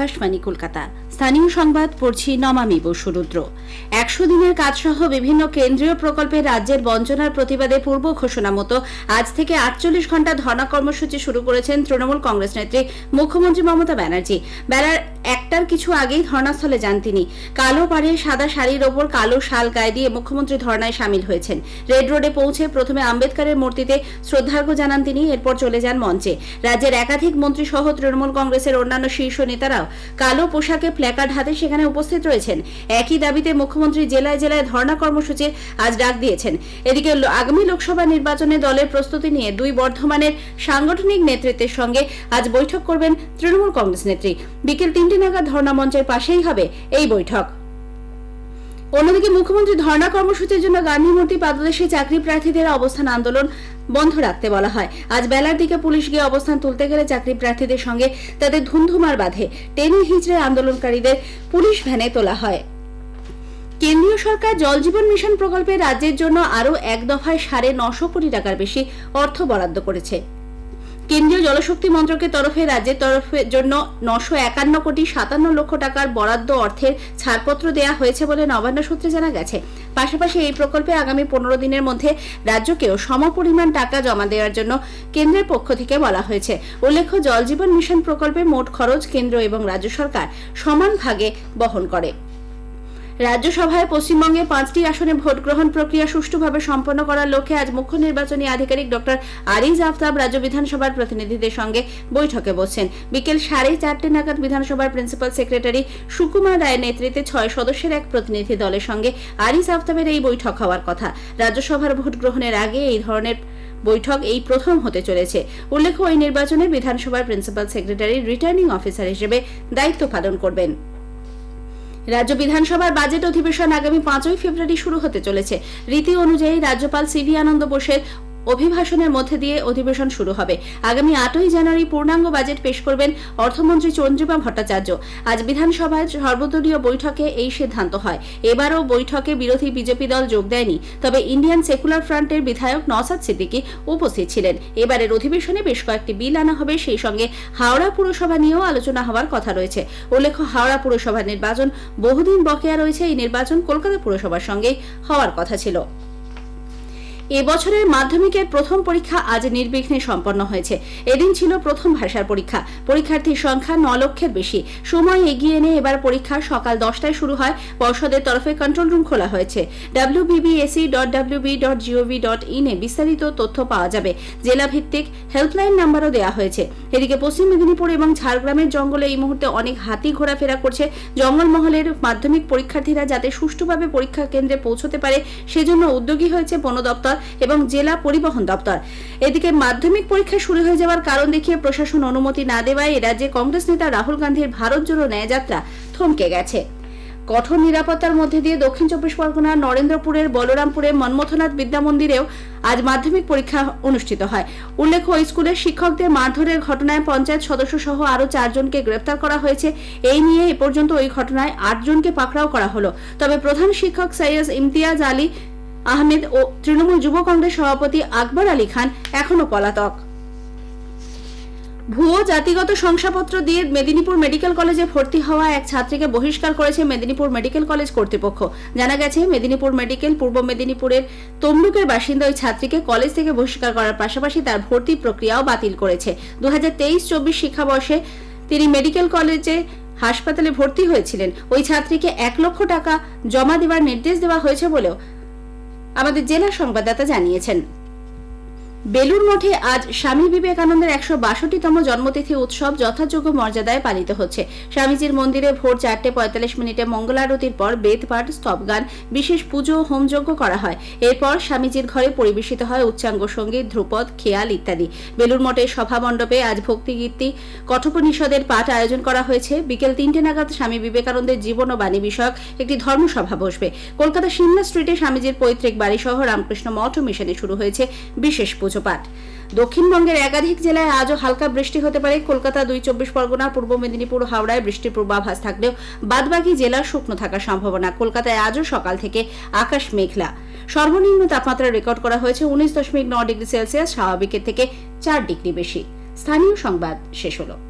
আকাশবাণী কলকাতা। স্থানীয় সংবাদ, পড়ছি নমামি বসুরুদ্র একশো দিনের কাজসহ বিভিন্ন কেন্দ্রীয় প্রকল্পে রাজ্যের বঞ্চনার প্রতিবাদে পূর্ব ঘোষণা মতো আজ থেকে আটচল্লিশ ঘণ্টা ধর্ণা কর্মসূচি শুরু করেছেন তৃণমূল কংগ্রেস নেত্রী মুখ্যমন্ত্রী মমতা ব্যানার্জি। বেলার একটার কিছু আগেই ধর্ণাস্থলে যান তিনি। কালো পাড়ে সাদা শাড়ির ওপর কালো শাল গায়ে দিয়ে মুখ্যমন্ত্রী ধর্নায় সামিল হয়েছেন। রেড রোডে পৌঁছে প্রথমে আম্বেদকরের মূর্তিতে শ্রদ্ধার্ঘ্য জানান তিনি, এরপর চলে যান মঞ্চে। রাজ্যের একাধিক মন্ত্রী সহ তৃণমূল কংগ্রেসের অন্যান্য শীর্ষ নেতারাও কালো পোশাকে প্ল্যাকার্ড হাতে সেখানে উপস্থিত রয়েছেন। একই দাবিতে মুখ্যমন্ত্রী জেলায় জেলায় ধর্ণা কর্মসূচির আজ ডাক দিয়েছেন। এদিকে আগামী লোকসভা নির্বাচনে দলের প্রস্তুতি নিয়ে দুই বর্ধমানের সাংগঠনিক নেতৃত্বের সঙ্গে আজ বৈঠক করবেন তৃণমূল কংগ্রেস নেত্রী। বিকেল তিনটে নাগাদ ধর্ণা মঞ্চের পাশেই হবে এই বৈঠক। অন্যদিকে মুখ্যমন্ত্রী ধর্ণা কর্মসূচির জন্য গান্ধী মূর্তি পাদদেশে চাকরি প্রার্থীদের অবস্থান আন্দোলন বন্ধ রাখতে বলা হয়। আজ বেলার দিকে পুলিশ গিয়ে অবস্থান তুলতে গেলে চাকরি প্রার্থীদের সঙ্গে তাদের ধুন্ধুমার বাঁধে। টেনে হিচড়ে আন্দোলনকারীদের পুলিশ ভ্যানে তোলা হয়। কেন্দ্রীয় সরকার জল জীবন মিশন প্রকল্পে রাজ্যের জন্য আরও এক দফায় সাড়ে নশো কোটি টাকার বেশি অর্থ বরাদ্দ করেছে। কেন্দ্রীয় জলশক্তি মন্ত্রকের তরফে রাজ্যের তরফের জন্য নশো একান্ন কোটি সাতান্ন লক্ষ টাকার বরাদ্দ অর্থের ছাড়পত্র দেওয়া হয়েছে বলে নবান্ন সূত্রে জানা গেছে। পাশাপাশি এই প্রকল্পে আগামী পনেরো দিনের মধ্যে রাজ্যকেও সমপরিমাণ টাকা জমা দেওয়ার জন্য কেন্দ্রের পক্ষ থেকে বলা হয়েছে। উল্লেখ্য, জল জীবন মিশন প্রকল্পে মোট খরচ কেন্দ্র এবং রাজ্য সরকার সমান ভাগে বহন করে। রাজ্যসভায় পশ্চিমবঙ্গে পাঁচটি আসনে ভোট গ্রহণ প্রক্রিয়া সুষ্ঠুভাবে সম্পন্ন করার লক্ষ্যে আজ মুখ্য নির্বাচনী আধিকারিক ডক্টর আরিজ আফতাব রাজ্য বিধানসভার প্রতিনিধিদের সঙ্গে বৈঠকে বসছেন। বিকেল সাড়ে চারটে নাগাদ বিধানসভার প্রিন্সিপাল সেক্রেটারি সুকুমার রায়ের নেতৃত্বে ছয় সদস্যের এক প্রতিনিধি দলের সঙ্গে আরিজ আফতাবের এই বৈঠক হওয়ার কথা। রাজ্যসভার ভোট গ্রহণের আগে এই ধরনের বৈঠক এই প্রথম হতে চলেছে। উল্লেখ্য ওই নির্বাচনে বিধানসভার প্রিন্সিপাল সেক্রেটারি রিটার্নিং অফিসার হিসেবে দায়িত্ব পালন করবেন। রাজ্য বিধানসভার বাজেট অধিবেশন আগামী পাঁচই ফেব্রুয়ারি শুরু হতে চলেছে। রীতি অনুযায়ী রাজ্যপাল সিভি আনন্দ বোসের অভিভাষণের মধ্যে দিয়ে অধিবেশন শুরু হবে। আগামী আটই জানুয়ারি পূর্ণাঙ্গ বাজেট পেশ করবেন অর্থমন্ত্রী চন্দ্রিমা ভট্টাচার্য। আজ বিধানসভায় সর্বদলীয় বৈঠকে এই সিদ্ধান্ত হয়। এবারও বৈঠকে বিরোধী বিজেপি দল যোগ দেয়নি। তবে ইন্ডিয়ান সেকুলার ফ্রন্টের বিধায়ক নসাদ সিদ্দিকী উপস্থিত ছিলেন। এবারের অধিবেশনে বেশ কয়েকটি বিল আনা হবে। সেই সঙ্গে হাওড়া পুরসভা নিয়েও আলোচনা হওয়ার কথা রয়েছে। উল্লেখ্য, হাওড়া পুরসভার নির্বাচন বহুদিন বকেয়া রয়েছে। এই নির্বাচন কলকাতা পুরসভার সঙ্গেই হওয়ার কথা ছিল। এবছরের মাধ্যমিকের প্রথম পরীক্ষা আজ নির্বিঘ্নে সম্পন্ন হয়েছে। এদিন ছিল প্রথম ভাষার পরীক্ষা। পরীক্ষার্থীর সংখ্যা ন লক্ষের বেশি। সময় এগিয়ে এনে এবার পরীক্ষা সকাল দশটায় শুরু হয়। পর্ষদের তরফে কন্ট্রোল রুম খোলা হয়েছে। WBBAC dot WB dot GOV dot ইনে বিস্তারিত তথ্য পাওয়া যাবে। জেলা ভিত্তিক হেল্পলাইন নাম্বারও দেওয়া হয়েছে। এদিকে পশ্চিম মেদিনীপুর এবং ঝাড়গ্রামের জঙ্গলে এই মুহূর্তে অনেক হাতি ঘোরাফেরা করছে। জঙ্গলমহলের মাধ্যমিক পরীক্ষার্থীরা যাতে সুষ্ঠুভাবে পরীক্ষা কেন্দ্রে পৌঁছতে পারে, সেজন্য উদ্যোগী হয়েছে বন দপ্তর এবং জেলা পরিবহন দপ্তর। এদিকে মাধ্যমিক পরীক্ষা শুরু হয়ে যাওয়ার কারণ দেখিয়ে প্রশাসন অনুমতি না দেওয়ায় রাজ্যে কংগ্রেস নেতা রাহুল গান্ধীর ভারত জোড়ো ন্যায়যাত্রা থমকে গেছে। কঠোর নিরাপত্তার মধ্যে দিয়ে দক্ষিণ চব্বিশ পরগনার নরেন্দ্রপুরের বলরামপুরের মন্মথনাথ বিদ্যা মন্দিরেও আজ মাধ্যমিক পরীক্ষা অনুষ্ঠিত হয়। উল্লেখ্য, স্কুলের শিক্ষকদের মারধরের ঘটনায় পঞ্চায়েত সদস্য সহ আরও চারজনকে গ্রেপ্তার করা হয়েছে। এই নিয়ে এ পর্যন্ত ওই ঘটনায় আটজনকে পাকড়াও করা হলো। তবে প্রধান শিক্ষক সৈয়দ ইমতিয়াজ আলী আহমেদ ও তৃণমূল যুব কংগ্রেস সভাপতি আকবর আলী খান এখনও পলাতক। ভুয়ো জাতিগত শংসাপত্র দিয়ে মেদিনীপুর মেডিকেল কলেজে ভর্তি হওয়া এক ছাত্রীকে বহিষ্কার করেছে মেদিনীপুর মেডিকেল কলেজ কর্তৃপক্ষ। জানা গেছে, মেদিনীপুর মেডিকেল পূর্ব মেদিনীপুরের তমলুকের বাসিন্দা ওই ছাত্রীকে কলেজ থেকে বহিষ্কার করার পাশাপাশি তার ভর্তি প্রক্রিয়াও বাতিল করেছে। দু হাজার তেইশ চব্বিশ শিক্ষাবর্ষে তিনি মেডিকেল কলেজে হাসপাতালে ভর্তি হয়েছিলেন। ওই ছাত্রীকে এক লক্ষ টাকা জমা দেওয়ার নির্দেশ দেওয়া হয়েছে বলেও আমাদের জেলা সংবাদদাতা জানিয়েছেন। বেলুর মঠে আজ স্বামী বিবেকানন্দের একশো বাষট্টিতম জন্মতিথি উৎসব যথাযোগ্য মর্যাদায় পালিত হচ্ছে। স্বামীজির মন্দিরে ভোর চারটে পঁয়তাল্লিশ মিনিটে মঙ্গলারতির পর বেদপাঠ, স্তবগান, বিশেষ পুজো ও হোমযজ্ঞ করা হয়। এরপর স্বামীজির ঘরে পরিবেশিত হয় উচ্চাঙ্গ সংগীত, ধ্রুপদ, খেয়াল ইত্যাদি। বেলুর মঠের সভা মণ্ডপে আজ ভক্তিগীতি কঠোপনিষদের পাঠ আয়োজন করা হয়েছে। বিকেল তিনটে নাগাদ স্বামী বিবেকানন্দের জীবন ও বাণী বিষয়ক একটি ধর্মসভা বসবে। কলকাতা সিমলা স্ট্রিটে স্বামীজির পৈতৃক বাড়ি সহ রামকৃষ্ণ মঠ ও মিশনে শুরু হয়েছে বিশেষ পুজো। পাঠ দক্ষিণবঙ্গের একাধিক জেলায় আজও হালকা বৃষ্টি হতে পারে। কলকাতা দুই চব্বিশ পরগনা, পূর্ব মেদিনীপুর, হাওড়ায় বৃষ্টির পূর্বাভাস থাকলেও বাদবাকি জেলা শুকনো থাকার সম্ভাবনা। কলকাতায় আজও সকাল থেকে আকাশ মেঘলা। সর্বনিম্ন তাপমাত্রা রেকর্ড করা হয়েছে উনিশ দশমিক ন ডিগ্রি সেলসিয়াস, স্বাভাবিকের থেকে চার ডিগ্রি বেশি। স্থানীয় সংবাদ শেষ হলো।